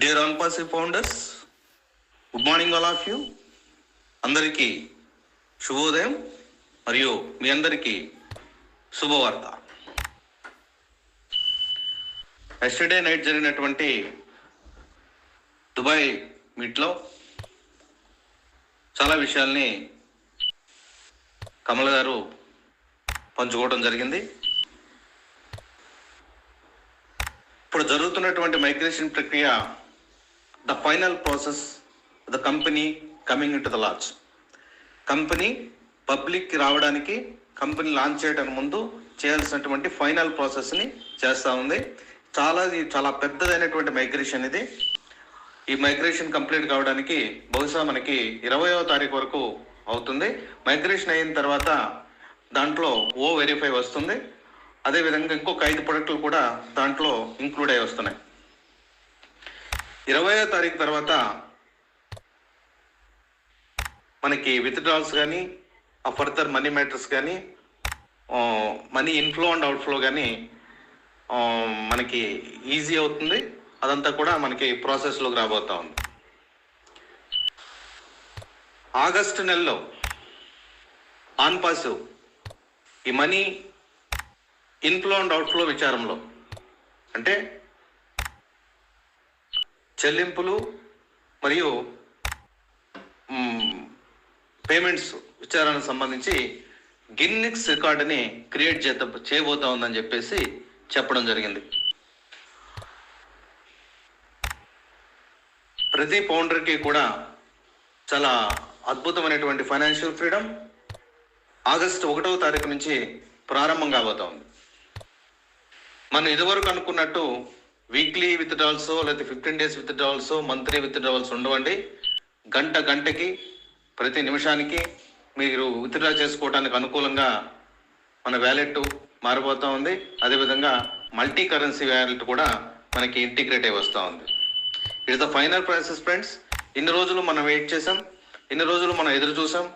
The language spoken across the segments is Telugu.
Dear all founders good morning all of you అందరికీ శుభోదయం మరియు మీ అందరికీ శుభవార్త. ఎస్టర్డే నైట్ జరిగినటువంటి దుబాయ్ మీట్లో చాలా విషయాల్ని కమల్ గారు పంచుకోవడం జరిగింది. ఇప్పుడు జరుగుతున్నటువంటి మైగ్రేషన్ ప్రక్రియ the final process the company coming into the launch company పబ్లిక్కి రావడానికి కంపెనీ లాంచ్ చేయడానికి ముందు చేయాల్సినటువంటి ఫైనల్ ప్రాసెస్ని చేస్తూ ఉంది. చాలా చాలా పెద్దదైనటువంటి మైగ్రేషన్ ఇది. ఈ మైగ్రేషన్ కంప్లీట్ కావడానికి బహుశా మనకి ఇరవయో తారీఖు వరకు అవుతుంది. మైగ్రేషన్ అయిన తర్వాత దాంట్లో ఓ వెరిఫై వస్తుంది. అదేవిధంగా ఇంకొక ఐదు ప్రొడక్టులు కూడా దాంట్లో ఇంక్లూడ్ అయి వస్తున్నాయి. ఇరవయో తారీఖు తర్వాత మనకి విత్డ్రాల్స్ కానీ ఆ ఫర్దర్ మనీ మ్యాటర్స్ కానీ మనీ ఇన్ఫ్లో అండ్ అవుట్ఫ్లో కానీ మనకి ఈజీ అవుతుంది. అదంతా కూడా మనకి ప్రాసెస్లోకి రాబోతా ఉంది. ఆగస్టు నెలలో ఆన్ పాసివ్ ఈ మనీ ఇన్ఫ్లో అండ్ అవుట్ఫ్లో విచారంలో. అంటే చెల్లింపులు మరియు పేమెంట్స్ విచారణకు సంబంధించి గిన్నిక్స్ రికార్డుని క్రియేట్ చేద్దాం చేయబోతా ఉందని చెప్పేసి చెప్పడం జరిగింది. ప్రతి పౌండర్కి కూడా చాలా అద్భుతమైనటువంటి ఫైనాన్షియల్ ఫ్రీడమ్. ఆగస్టు ఒకటవ తారీఖు నుంచి ప్రారంభం కాబోతా ఉంది మనం ఇదివరకు అనుకున్నట్టు వీక్లీ విత్ డ్రాల్స్ లేకపోతే fifteen days withdrawals monthly withdrawals ఉండవండి. గంట గంటకి ప్రతి నిమిషానికి మీరు విత్డ్రా చేసుకోవడానికి అనుకూలంగా మన వ్యాలెట్ మారిపోతూ ఉంది. అదేవిధంగా మల్టీ కరెన్సీ వ్యాలెట్ కూడా మనకి ఇంటిగ్రేట్ అయి వస్తూ ఉంది. It's the final process friends ఇన్ని రోజులు మనం వెయిట్ చేసాం ఇన్ని రోజులు మనం ఎదురు చూసాం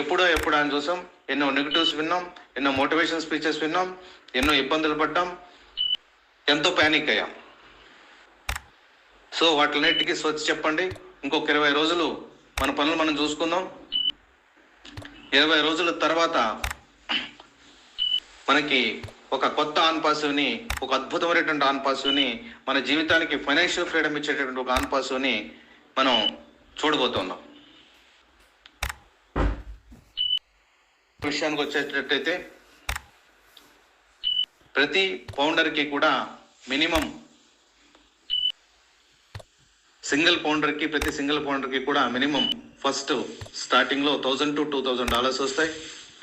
ఎప్పుడో ఎప్పుడో అని చూసాం ఎన్నో నెగిటివ్స్ విన్నాం. ఎన్నో మోటివేషన్ స్పీచెస్ విన్నాం. ఎన్నో ఇబ్బందులు పడ్డాం. ఎంతో ప్యానిక్ అయ్యాం. సో వాటిలన్నిటికీ స్వచ్ఛ చెప్పండి. ఇంకొక ఇరవై రోజులు మన పనులు మనం చూసుకుందాం. ఇరవై రోజుల తర్వాత మనకి ఒక కొత్త ఆన్ పాసివ్ని ఒక అద్భుతమైనటువంటి ఆన్ పాసివ్ని మన జీవితానికి ఫైనాన్షియల్ ఫ్రీడమ్ ఇచ్చేటటువంటి ఒక ఆన్ పాసివ్ని మనం చూడబోతున్నాం. విషయానికి వచ్చేటట్టయితే ప్రతి ఫౌండర్కి కూడా మినిమం సింగిల్ పౌండర్కి ప్రతి సింగిల్ పౌండర్కి కూడా మినిమం ఫస్ట్ స్టార్టింగ్లో thousand to two thousand dollars వస్తాయి.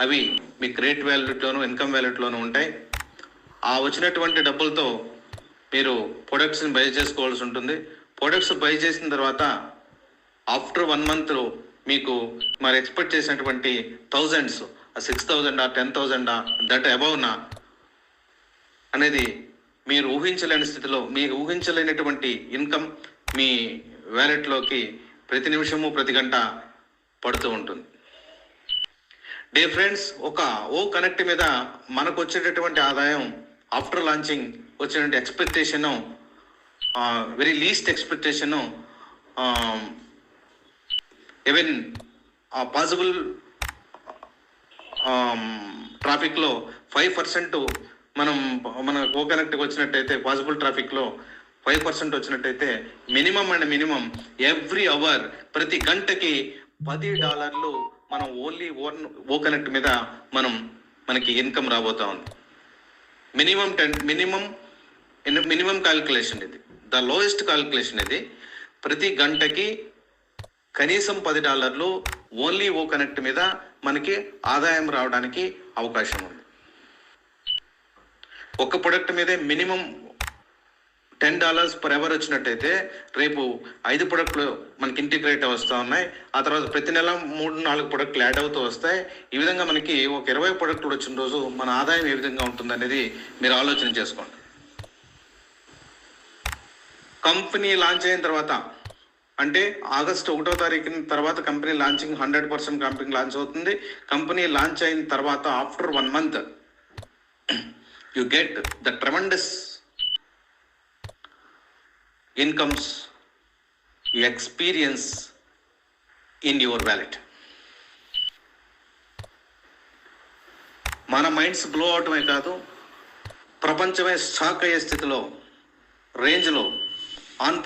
అవి మీ క్రెడిట్ వ్యాలెట్లోను ఇన్కమ్ వ్యాలెట్లోను ఉంటాయి. ఆ వచ్చినటువంటి డబ్బులతో మీరు ప్రొడక్ట్స్ని బై చేసుకోవాల్సి ఉంటుంది. ప్రొడక్ట్స్ బై చేసిన తర్వాత ఆఫ్టర్ వన్ మంత్లో మీకు మరి ఎక్స్పెక్ట్ చేసినటువంటి థౌజండ్స్ సిక్స్ థౌజండా టెన్ థౌజండా దట్ అబౌనా అనేది మీరు ఊహించలేని స్థితిలో మీకు ఊహించలేనటువంటి ఇన్కమ్ మీ వ్యాలెట్లోకి ప్రతి నిమిషము ప్రతి గంట పడుతూ ఉంటుంది. డే ఫ్రెండ్స్ ఒక ఓ కనెక్ట్ మీద మనకు వచ్చేటటువంటి ఆదాయం ఆఫ్టర్ లాంచింగ్ వచ్చినటువంటి expectation very least expectation even possible ట్రాఫిక్లో ఫైవ్ పర్సెంట్ మనం మన కో కనెక్ట్కి వచ్చినట్టయితే పాసిబుల్ ట్రాఫిక్లో ఫైవ్ పర్సెంట్ వచ్చినట్టయితే minimum and minimum every hour ప్రతి గంటకి పది డాలర్లు మనం ఓన్లీ ఓన్ ఓ కనెక్ట్ మీద మనం మనకి ఇన్కమ్ రాబోతా ఉంది. Minimum ten minimum minimum calculation ఇది. ద లోయెస్ట్ కాలిక్యులేషన్ ఇది. ప్రతి గంటకి కనీసం పది డాలర్లు ఓన్లీ ఓ కనెక్ట్ మీద మనకి ఆదాయం రావడానికి అవకాశం ఉంది. ఒక ప్రొడక్ట్ మీదే minimum ten dollars per hour వచ్చినట్టయితే రేపు ఐదు ప్రొడక్ట్లు మనకి ఇంటిగ్రేట్ వస్తూ ఉన్నాయి. ఆ తర్వాత ప్రతి నెల మూడు నాలుగు ప్రొడక్ట్లు యాడ్ అవుతూ వస్తాయి. ఈ విధంగా మనకి ఒక ఇరవై ప్రొడక్ట్లు వచ్చిన రోజు మన ఆదాయం ఏ విధంగా ఉంటుంది అనేది మీరు ఆలోచన చేసుకోండి. కంపెనీ లాంచ్ అయిన తర్వాత అంటే ఆగస్టు ఒకటో తారీఖు తర్వాత company launching hundred percent company launch అవుతుంది. కంపెనీ లాంచ్ అయిన తర్వాత after one month you get the tremendous incomes experience in your wallet మన మైండ్స్ బ్లో అవటమే కాదు ప్రపంచమే షాక్ అయ్యే స్థితిలో రేంజ్లో ఆన్